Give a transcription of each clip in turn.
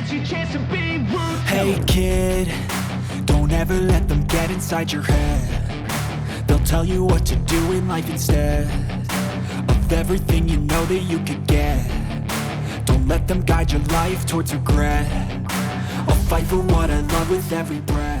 it's your chance to be ruthless. Hey kid, don't ever let them get inside your head. They'll tell you what to do in life instead of everything you know that you could get. Don't let them guide your life towards regret. I'll fight for what I love with every breath.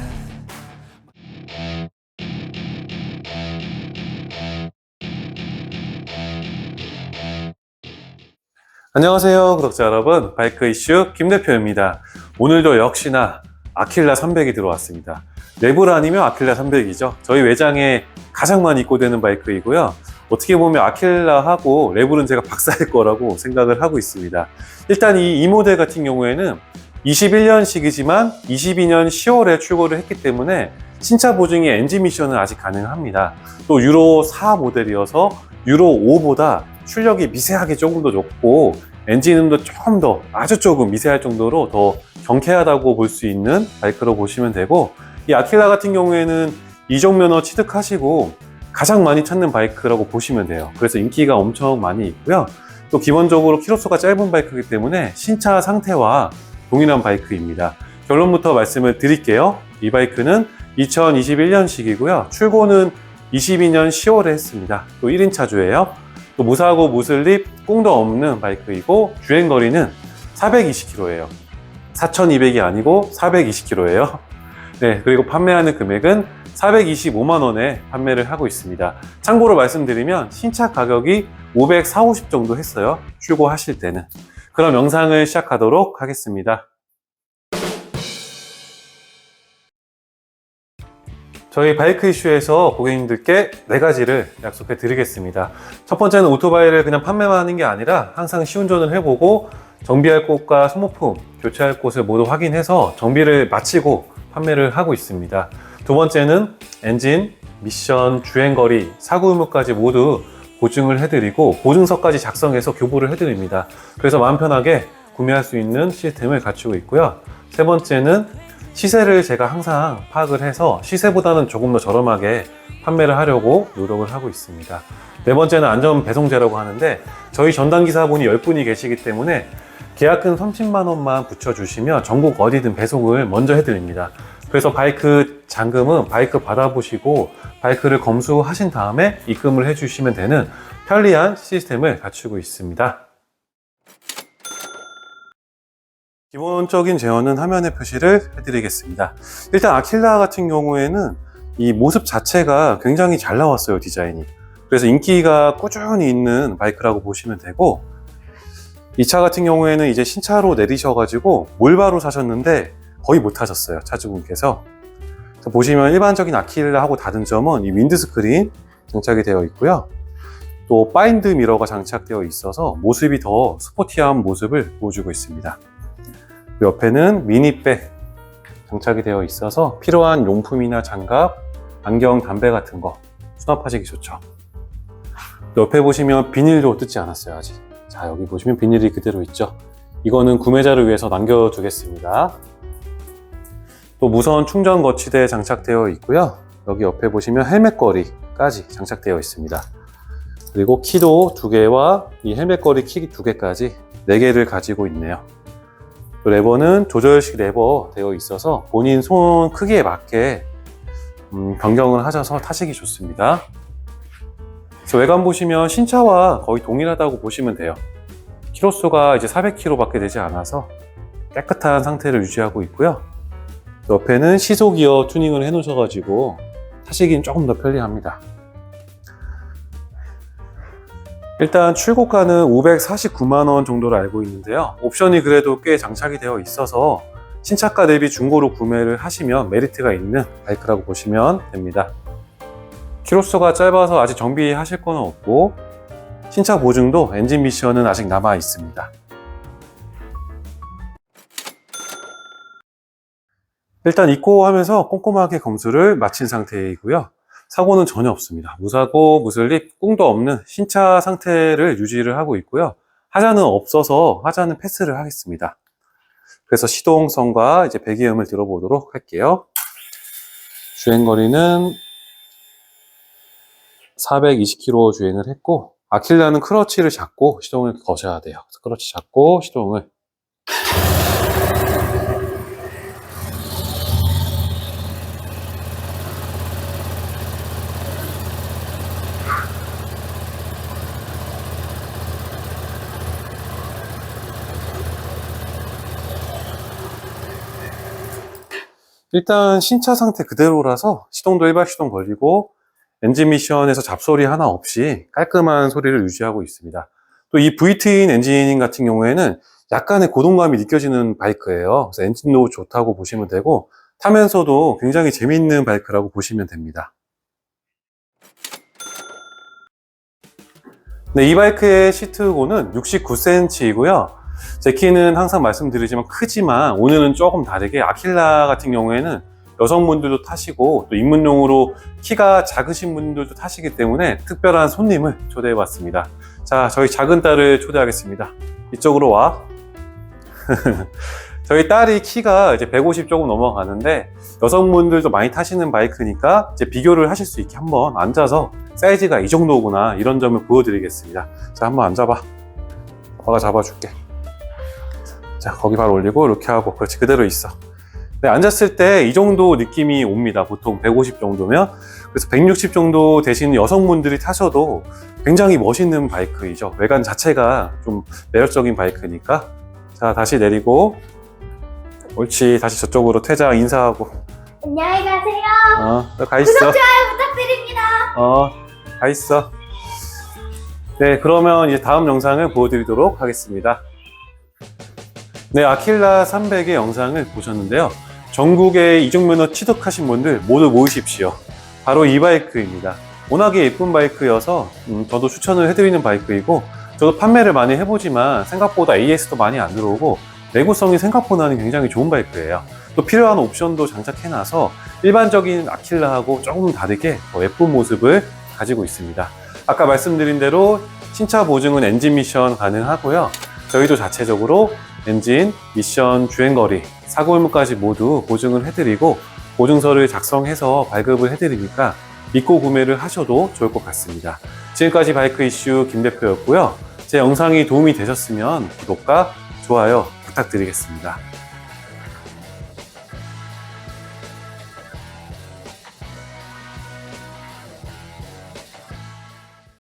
안녕하세요 구독자 여러분. 바이크 이슈 김 대표입니다. 오늘도 역시나 아킬라 300이 들어왔습니다. 레블 아니면 아킬라 300이죠. 저희 외장에 가장 많이 입고되는 바이크이고요. 어떻게 보면 아킬라하고 레블은 제가 박사일 거라고 생각을 하고 있습니다. 일단 이, 이 모델 같은 경우에는 21년식이지만 22년 10월에 출고를 했기 때문에 신차 보증이 엔진 미션은 아직 가능합니다. 또 유로 4 모델이어서 유로 5보다 출력이 미세하게 조금 더 좋고 엔진음도 조금 더 아주 조금 미세할 정도로 더 경쾌하다고 볼 수 있는 바이크로 보시면 되고 이 아킬라 같은 경우에는 이종 면허 취득하시고 가장 많이 찾는 바이크라고 보시면 돼요. 그래서 인기가 엄청 많이 있고요. 또 기본적으로 키로수가 짧은 바이크이기 때문에 신차 상태와 동일한 바이크입니다. 결론부터 말씀을 드릴게요. 이 바이크는 2021년식이고요. 출고는 22년 10월에 했습니다. 또 1인 차주예요 또 무사고 무슬립 꿍도 없는 바이크이고 주행 거리는 420km예요. 4200이 아니고 420km예요. 네 그리고 판매하는 금액은 425만 원에 판매를 하고 있습니다. 참고로 말씀드리면 신차 가격이 540, 50 정도 했어요. 출고하실 때는. 그럼 영상을 시작하도록 하겠습니다 저희 바이크 이슈에서 고객님들께 네 가지를 약속해 드리겠습니다. 첫 번째는 오토바이를 그냥 판매만 하는 게 아니라 항상 시운전을 해보고 정비할 곳과 소모품, 교체할 곳을 모두 확인해서 정비를 마치고 판매를 하고 있습니다. 두 번째는 엔진, 미션, 주행거리, 사고 유무까지 모두 보증을 해드리고 보증서까지 작성해서 교부를 해드립니다. 그래서 마음 편하게 구매할 수 있는 시스템을 갖추고 있고요. 세 번째는 시세를 제가 항상 파악을 해서 시세보다는 조금 더 저렴하게 판매를 하려고 노력을 하고 있습니다. 네 번째는 안전 배송제라고 하는데 저희 전담 기사분이 10분이 계시기 때문에 계약금 30만 원만 붙여주시면 전국 어디든 배송을 먼저 해드립니다. 그래서 바이크 잔금은 바이크 받아보시고 바이크를 검수하신 다음에 입금을 해주시면 되는 편리한 시스템을 갖추고 있습니다. 기본적인 제어는 화면에 표시를 해드리겠습니다. 일단 아킬라 같은 경우에는 이 모습 자체가 굉장히 잘 나왔어요, 디자인이. 그래서 인기가 꾸준히 있는 바이크라고 보시면 되고, 이 차 같은 경우에는 이제 신차로 내리셔가지고 몰바로 사셨는데 거의 못 타셨어요, 차주분께서. 보시면 일반적인 아킬라하고 다른 점은 이 윈드스크린 장착이 되어 있고요. 또 파인드 미러가 장착되어 있어서 모습이 더 스포티한 모습을 보여주고 있습니다. 옆에는 미니백 장착이 되어 있어서 필요한 용품이나 장갑, 안경, 담배 같은 거 수납하시기 좋죠. 옆에 보시면 비닐도 뜯지 않았어요, 아직. 자, 여기 보시면 비닐이 그대로 있죠. 이거는 구매자를 위해서 남겨두겠습니다. 또 무선 충전 거치대 장착되어 있고요. 여기 옆에 보시면 헬멧거리까지 장착되어 있습니다. 그리고 키도 두 개와 이 헬멧거리 키두 개까지 네 개를 가지고 있네요. 레버는 조절식 레버 되어 있어서 본인 손 크기에 맞게 음, 변경을 하셔서 타시기 좋습니다. 외관 보시면 신차와 거의 동일하다고 보시면 돼요. 키로수가 이제 400km밖에 되지 않아서 깨끗한 상태를 유지하고 있고요. 옆에는 시소 기어 튜닝을 해 놓으셔가지고 타시기는 조금 더 편리합니다. 일단 출고가는 549만원 정도로 알고 있는데요. 옵션이 그래도 꽤 장착이 되어 있어서 신차가 대비 중고로 구매를 하시면 메리트가 있는 바이크라고 보시면 됩니다. 키로수가 짧아서 아직 정비하실 건 없고 신차 보증도 엔진 미션은 아직 남아 있습니다. 일단 입고 하면서 꼼꼼하게 검수를 마친 상태이고요. 사고는 전혀 없습니다. 무사고, 무슬립, 꿍도 없는 신차 상태를 유지를 하고 있고요. 하자는 없어서 하자는 패스를 하겠습니다. 그래서 시동성과 이제 배기음을 들어보도록 할게요. 주행거리는 420km 주행을 했고, 아킬라는 크러치를 잡고 시동을 거셔야 돼요. 크러치 잡고 시동을 일단 신차 상태 그대로라서 시동도 일발 시동 걸리고 엔진 미션에서 잡소리 하나 없이 깔끔한 소리를 유지하고 있습니다. 또 이 VT인 엔진 같은 경우에는 약간의 고동감이 느껴지는 바이크예요. 그래서 엔진도 좋다고 보시면 되고 타면서도 굉장히 재미있는 바이크라고 보시면 됩니다. 네, 이 바이크의 시트고는 69cm이고요. 제 키는 항상 말씀드리지만 크지만 오늘은 조금 다르게 아킬라 같은 경우에는 여성분들도 타시고 또 입문용으로 키가 작으신 분들도 타시기 때문에 특별한 손님을 초대해 봤습니다. 자, 저희 작은 딸을 초대하겠습니다. 이쪽으로 와. 저희 딸이 키가 이제 150 조금 넘어가는데 여성분들도 많이 타시는 바이크니까 이제 비교를 하실 수 있게 한번 앉아서 사이즈가 이 정도구나 이런 점을 보여드리겠습니다. 자, 한번 앉아봐. 아빠가 잡아줄게. 자, 거기 바로 올리고 이렇게 하고 그렇지 그대로 있어. 네, 앉았을 때 이 정도 느낌이 옵니다. 보통 150 정도면. 그래서 160 정도 되시는 여성분들이 타셔도 굉장히 멋있는 바이크이죠. 외관 자체가 좀 매력적인 바이크니까. 자, 다시 내리고. 옳지. 다시 저쪽으로 퇴장 인사하고. 안녕히 가세요. 어, 너가 있어. 구독, 좋아요 부탁드립니다. 어, 가 있어. 네, 그러면 이제 다음 영상을 보여드리도록 하겠습니다. 네, 아킬라 300의 영상을 보셨는데요. 전국에 이중면허 취득하신 분들 모두 모이십시오. 바로 이 바이크입니다. 워낙에 예쁜 바이크여서 음, 저도 추천을 해드리는 바이크이고 저도 판매를 많이 해보지만 생각보다 AS도 많이 안 들어오고 내구성이 생각보다는 굉장히 좋은 바이크예요. 또 필요한 옵션도 장착해놔서 일반적인 아킬라하고 조금 다르게 더 예쁜 모습을 가지고 있습니다. 아까 말씀드린 대로 신차 보증은 엔진 미션 가능하고요. 저희도 자체적으로 엔진, 미션, 주행거리, 사고 의무까지 모두 보증을 해드리고 보증서를 작성해서 발급을 해드리니까 믿고 구매를 하셔도 좋을 것 같습니다. 지금까지 바이크 이슈 김 대표였고요. 제 영상이 도움이 되셨으면 구독과 좋아요 부탁드리겠습니다.